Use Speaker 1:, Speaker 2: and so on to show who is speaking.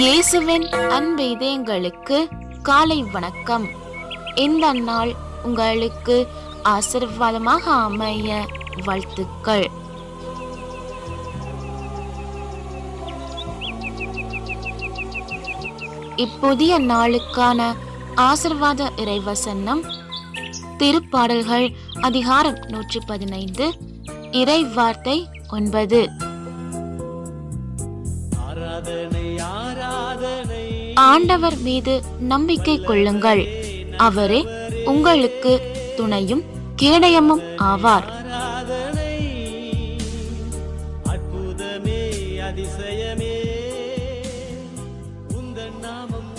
Speaker 1: இயேசுவின் அன்பு இதயங்களுக்கு காலை வணக்கம். இந்த நாள் உங்களுக்கு ஆசீர்வாதமாக அமைய வாழ்த்துக்கள். இப்புதிய நாளுக்கான ஆசிர்வாத இறைவசனம் திருப்பாடல்கள் அதிகாரம் நூற்றி பதினைந்து இறை வார்த்தை ஒன்பது. ஆண்டவர் மீது நம்பிக்கை கொள்ளுங்கள். அவரே உங்களுக்கு துணையும் கேடயமும் ஆவார். அற்புதமே அதிசயமே. நாமம்